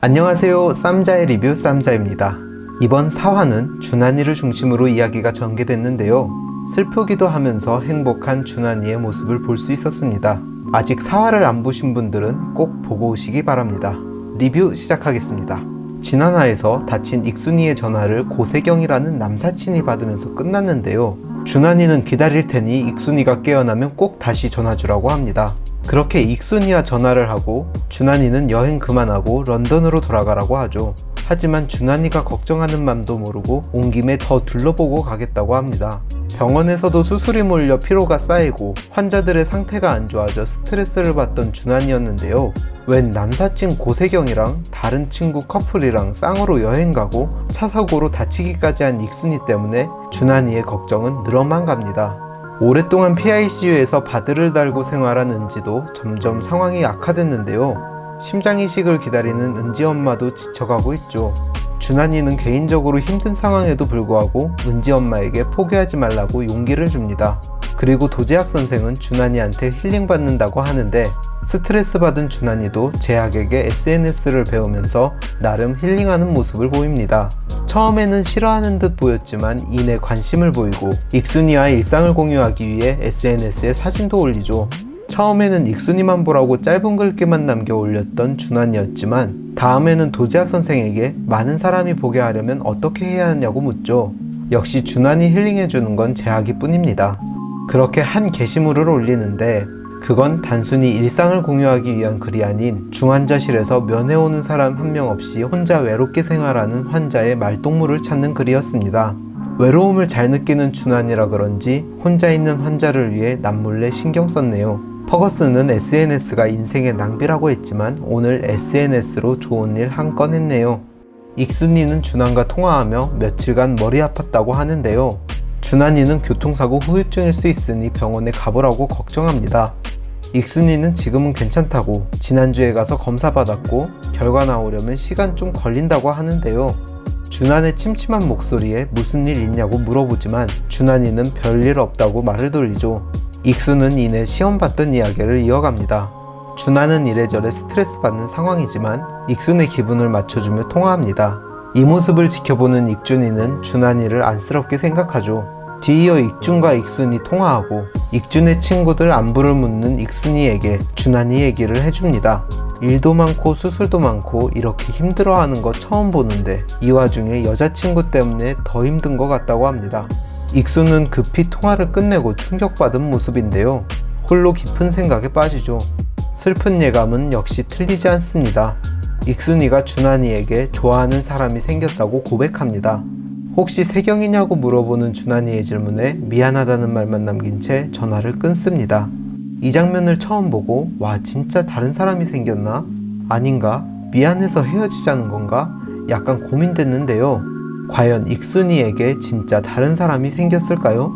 안녕하세요. 쌈자의 리뷰 쌈자입니다. 이번 4화는 준하니를 중심으로 이야기가 전개됐는데요. 슬프기도 하면서 행복한 준하니의 모습을 볼 수 있었습니다. 아직 4화를 안 보신 분들은 꼭 보고 오시기 바랍니다. 리뷰 시작하겠습니다. 지난화에서 다친 익순이의 전화를 고세경이라는 남사친이 받으면서 끝났는데요. 준하니는 기다릴 테니 익순이가 깨어나면 꼭 다시 전화 주라고 합니다. 그렇게 익순이와 전화를 하고 준하니는 여행 그만하고 런던으로 돌아가라고 하죠. 하지만 준하니가 걱정하는 맘도 모르고 온 김에 더 둘러보고 가겠다고 합니다. 병원에서도 수술이 몰려 피로가 쌓이고 환자들의 상태가 안 좋아져 스트레스를 받던 준하니였는데요. 웬 남사친 고세경이랑 다른 친구 커플이랑 쌍으로 여행 가고 차 사고로 다치기까지 한 익순이 때문에 준하니의 걱정은 늘어만 갑니다. 오랫동안 PICU에서 바드를 달고 생활한 은지도 점점 상황이 악화됐는데요. 심장 이식을 기다리는 은지 엄마도 지쳐가고 있죠. 준하니는 개인적으로 힘든 상황에도 불구하고 은지 엄마에게 포기하지 말라고 용기를 줍니다. 그리고 도재학 선생은 준하니한테 힐링 받는다고 하는데 스트레스 받은 준하니도 재학에게 SNS를 배우면서 나름 힐링하는 모습을 보입니다. 처음에는 싫어하는 듯 보였지만 이내 관심을 보이고 익순이와 일상을 공유하기 위해 SNS에 사진도 올리죠. 처음에는 익순이만 보라고 짧은 글귀만 남겨 올렸던 준환이었지만 다음에는 도재학 선생에게 많은 사람이 보게 하려면 어떻게 해야 하냐고 묻죠. 역시 준환이 힐링해주는 건 재학이 뿐입니다. 그렇게 한 게시물을 올리는데 그건 단순히 일상을 공유하기 위한 글이 아닌 중환자실에서 면회오는 사람 한 명 없이 혼자 외롭게 생활하는 환자의 말동무를 찾는 글이었습니다. 외로움을 잘 느끼는 준환이라 그런지 혼자 있는 환자를 위해 남몰래 신경 썼네요. 퍼거스는 SNS가 인생의 낭비라고 했지만 오늘 SNS로 좋은 일 한 건 했네요. 익순이는 준환과 통화하며 며칠간 머리 아팠다고 하는데요. 준환이는 교통사고 후유증일 수 있으니 병원에 가보라고 걱정합니다. 익순이는 지금은 괜찮다고 지난주에 가서 검사 받았고 결과 나오려면 시간 좀 걸린다고 하는데요. 준환의 침침한 목소리에 무슨 일 있냐고 물어보지만 준환이는 별일 없다고 말을 돌리죠. 익수는 이내 시험 봤던 이야기를 이어갑니다. 준하는 이래저래 스트레스 받는 상황이지만 익순의 기분을 맞춰주며 통화합니다. 이 모습을 지켜보는 익준이는 준한이를 안쓰럽게 생각하죠. 뒤이어 익준과 익순이 통화하고 익준의 친구들 안부를 묻는 익순이에게 준한이 얘기를 해줍니다. 일도 많고 수술도 많고 이렇게 힘들어하는 거 처음 보는데 이 와중에 여자친구 때문에 더 힘든 것 같다고 합니다. 익수는 급히 통화를 끝내고 충격받은 모습인데요. 홀로 깊은 생각에 빠지죠. 슬픈 예감은 역시 틀리지 않습니다. 익순이가 준하니에게 좋아하는 사람이 생겼다고 고백합니다. 혹시 세경이냐고 물어보는 준하니의 질문에 미안하다는 말만 남긴 채 전화를 끊습니다. 이 장면을 처음 보고 와 진짜 다른 사람이 생겼나? 아닌가? 미안해서 헤어지자는 건가? 약간 고민됐는데요. 과연 익순이에게 진짜 다른 사람이 생겼을까요?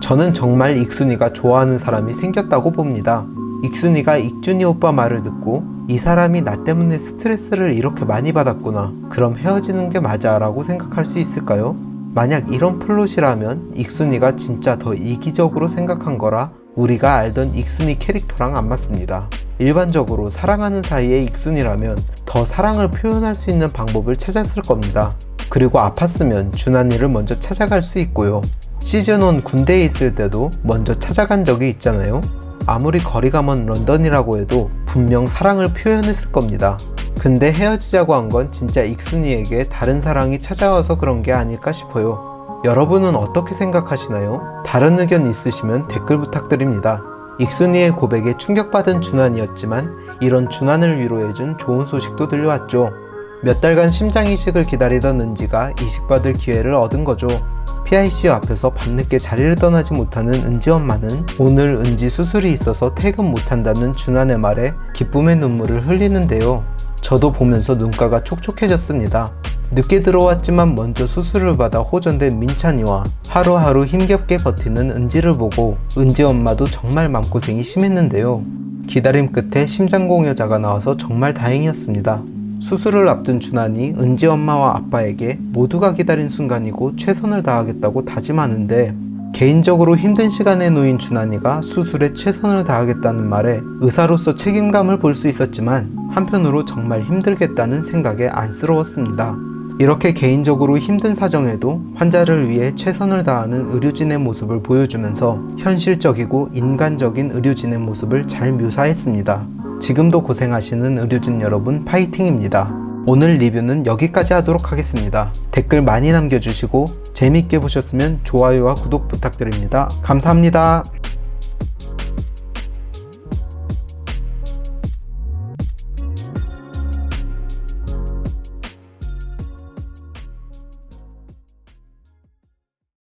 저는 정말 익순이가 좋아하는 사람이 생겼다고 봅니다. 익순이가 익준이 오빠 말을 듣고 이 사람이 나 때문에 스트레스를 이렇게 많이 받았구나. 그럼 헤어지는 게 맞아 라고 생각할 수 있을까요? 만약 이런 플롯이라면 익순이가 진짜 더 이기적으로 생각한 거라 우리가 알던 익순이 캐릭터랑 안 맞습니다. 일반적으로 사랑하는 사이의 익순이라면 더 사랑을 표현할 수 있는 방법을 찾았을 겁니다. 그리고 아팠으면 준하니를 먼저 찾아갈 수 있고요. 시즌1 군대에 있을 때도 먼저 찾아간 적이 있잖아요. 아무리 거리가 먼 런던이라고 해도 분명 사랑을 표현했을 겁니다. 근데 헤어지자고 한 건 진짜 익순이에게 다른 사랑이 찾아와서 그런 게 아닐까 싶어요. 여러분은 어떻게 생각하시나요? 다른 의견 있으시면 댓글 부탁드립니다. 익순이의 고백에 충격받은 준환이었지만 이런 준환을 위로해준 좋은 소식도 들려왔죠. 몇 달간 심장 이식을 기다리던 은지가 이식받을 기회를 얻은 거죠. PICU 앞에서 밤늦게 자리를 떠나지 못하는 은지 엄마는 오늘 은지 수술이 있어서 퇴근 못한다는 준환의 말에 기쁨의 눈물을 흘리는데요. 저도 보면서 눈가가 촉촉해졌습니다. 늦게 들어왔지만 먼저 수술을 받아 호전된 민찬이와 하루하루 힘겹게 버티는 은지를 보고 은지 엄마도 정말 맘고생이 심했는데요. 기다림 끝에 심장공여자가 나와서 정말 다행이었습니다. 수술을 앞둔 준환이 은지 엄마와 아빠에게 모두가 기다린 순간이고 최선을 다하겠다고 다짐하는데 개인적으로 힘든 시간에 놓인 준환이가 수술에 최선을 다하겠다는 말에 의사로서 책임감을 볼 수 있었지만 한편으로 정말 힘들겠다는 생각에 안쓰러웠습니다. 이렇게 개인적으로 힘든 사정에도 환자를 위해 최선을 다하는 의료진의 모습을 보여주면서 현실적이고 인간적인 의료진의 모습을 잘 묘사했습니다. 지금도 고생하시는 의료진 여러분 파이팅입니다. 오늘 리뷰는 여기까지 하도록 하겠습니다. 댓글 많이 남겨주시고 재밌게 보셨으면 좋아요와 구독 부탁드립니다. 감사합니다.